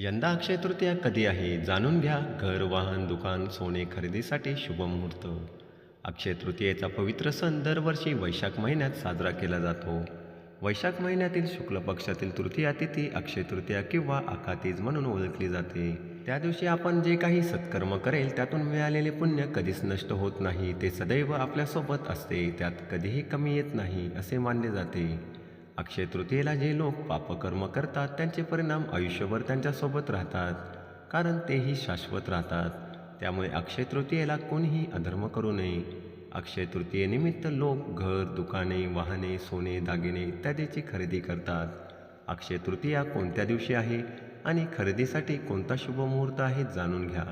यंदा अक्षय तृतीया कधी आहे जाणून घ्या. घर वाहन दुकान सोने खरेदीसाठी शुभ मुहूर्त. अक्षय तृतीयेचा पवित्र सण दरवर्षी वैशाख महिन्यात साजरा केला जातो. वैशाख महिन्यातील शुक्ल पक्षातील तृतीया तिथी अक्षय तृतीया किंवा आखातीज म्हणून ओळखली जाते. त्या दिवशी आपण जे काही सत्कर्म करेल त्यातून मिळालेले पुण्य कधीच नष्ट होत नाही ते सदैव आपल्यासोबत असते त्यात कधीही कमी येत नाही असे मानले जाते. अक्षय तृतीयेला जे लोक पापकर्म करतात त्यांचे परिणाम आयुष्यभर त्यांच्यासोबत राहतात कारण तेही शाश्वत राहतात. त्यामुळे अक्षय तृतीयेला कोणीही अधर्म करू नये. अक्षय तृतीयेनिमित्त लोक घर दुकाने वाहने सोने दागिने इत्यादीची खरेदी करतात. अक्षय तृतीया कोणत्या दिवशी आहे? आणि खरेदीसाठी कोणता शुभ मुहूर्त आहे? जाणून घ्या.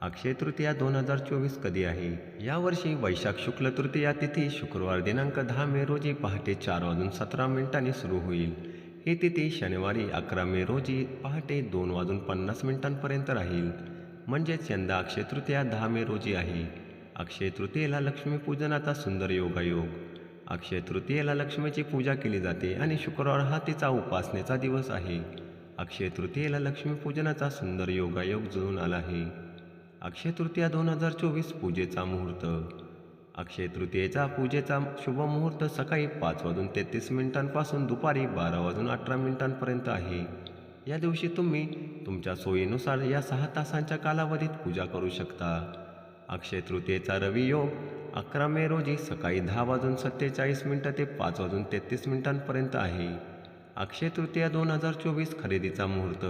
अक्षय तृतीया दोन हजार चोवीस कधी आहे? यावर्षी वैशाख शुक्ल तृतीया तिथी शुक्रवार दिनांक दहा मे रोजी पहाटे चार वाजून सतरा मिनिटांनी सुरू होईल. ही तिथी शनिवारी अकरा मे रोजी पहाटे दोन वाजून पन्नास मिनिटांपर्यंत राहील. म्हणजेच यंदा अक्षय तृतीया दहा मे रोजी आहे. अक्षय तृतीयेला लक्ष्मीपूजनाचा सुंदर योगायोग. अक्षय तृतीयेला लक्ष्मीची पूजा केली जाते आणि शुक्रवार हा तिचा उपासनेचा दिवस आहे. अक्षय तृतीयेला लक्ष्मीपूजनाचा सुंदर योगायोग जुळून आला आहे. अक्षय तृतीया दोन हजार चोवीस पूजेचा मुहूर्त. अक्षय तृतीयेचा पूजेचा शुभ मुहूर्त सकाळी पाच वाजून तेहतीस मिनिटांपासून दुपारी बारा वाजून अठरा मिनिटांपर्यंत आहे. या दिवशी तुम्ही तुमच्या सोयीनुसार या सहा तासांच्या कालावधीत पूजा करू शकता. अक्षय तृतीयेचा रवी योग अकरा मे रोजी सकाळी दहा वाजून सत्तेचाळीस मिनटं ते पाच वाजून तेहतीस मिनिटांपर्यंत आहे. अक्षय तृतीया दोन हजार चोवीस खरेदीचा मुहूर्त.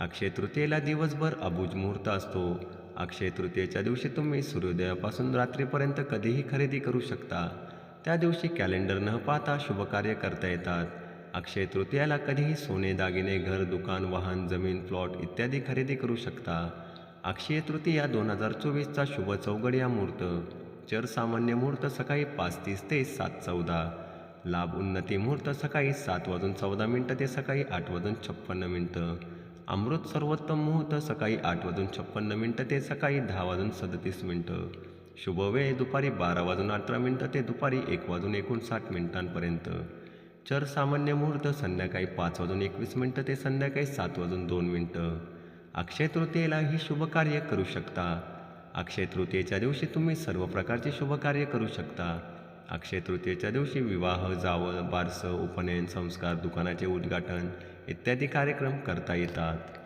अक्षय तृतीयेला दिवसभर अबुज मुहूर्त असतो. अक्षय तृतीयेच्या दिवशी तुम्ही सूर्योदयापासून रात्रीपर्यंत कधीही खरेदी करू शकता. त्या दिवशी कॅलेंडर न पाहता शुभकार्य करता येतात. अक्षय तृतीयाला कधीही सोने दागिने घर दुकान वाहन जमीन प्लॉट इत्यादी खरेदी करू शकता. अक्षय तृतीया दोन हजार चोवीसचा शुभ चौघडिया मुहूर्त. चर सामान्य मुहूर्त सकाळी पाच तीस ते सात चौदा. लाभ उन्नती मुहूर्त सकाळी सात वाजून चौदा मिनटं ते सकाळी आठ वाजून छप्पन्न मिनटं. अमृत सर्वोत्तम मुहूर्त सकाळी आठ वाजून छप्पन्न मिनटं ते सकाळी दहा वाजून सदतीस मिनटं. शुभ वेळ दुपारी बारा वाजून अठरा मिनटं ते दुपारी एक वाजून एकोणसाठ मिनिटांपर्यंत. चर सामान्य मुहूर्त संध्याकाळी पाच वाजून एकवीस मिनटं ते संध्याकाळी सात वाजून दोन मिनटं. अक्षय तृतीयेला ही शुभकार्य करू शकता. अक्षय तृतीयेच्या दिवशी तुम्ही सर्व प्रकारचे शुभकार्य करू शकता. अक्षय तृतीयेच्या दिवशी विवाह जावळ बारसं उपनयन संस्कार दुकानाचे उद्घाटन इत्यादी कार्यक्रम करता येतात.